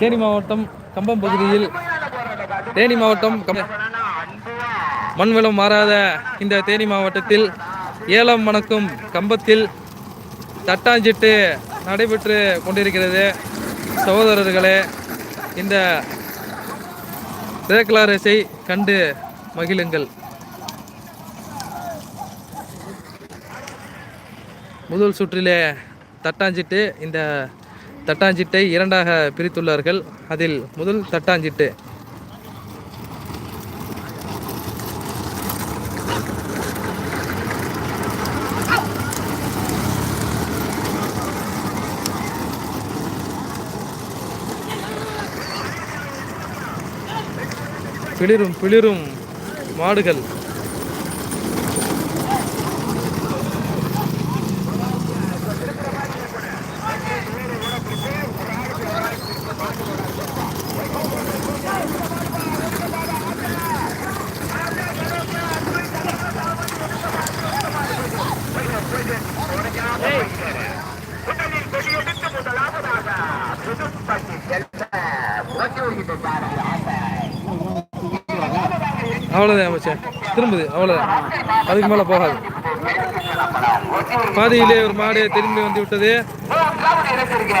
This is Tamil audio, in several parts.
தேனி மாவட்டம் கம்பம் பகுதியில் தேனி மாவட்டம் மண்வளம் மாறாத இந்த தேனி மாவட்டத்தில் ஏலம் மணக்கும் கம்பத்தில் தட்டாஞ்சிட்டு நடைபெற்று கொண்டிருக்கிறது. சகோதரர்களே இந்த ரேக்லாரஸை கண்டு மகிழுங்கள். முதல் சுற்றிலே தட்டாஞ்சிட்டு இந்த தட்டாஞ்சிட்டை இரண்டாக பிரித்துள்ளார்கள் அதில் முதல் தட்டாஞ்சிட்டு. பிளிரும் பிளிரும் மாடுகள். அவ்வளோதான் அமைச்சர் திரும்புது அவ்வளோதான் அதுக்கு மேலே போகாது. பாதியிலே ஒரு மாடு திரும்பி வந்து விட்டது. மூன்றாவது இடத்திற்கு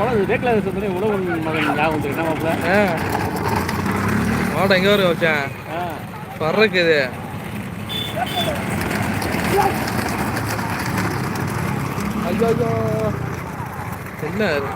படம் ரேக்ல சொன்னே உழவு மகன் ஞாபகம் வந்துருக்கு மாப்பிள்ள. மாடு எங்கே வரும் வச்சேன் ஆ பறக்குது ஐயோ. என்ன இது?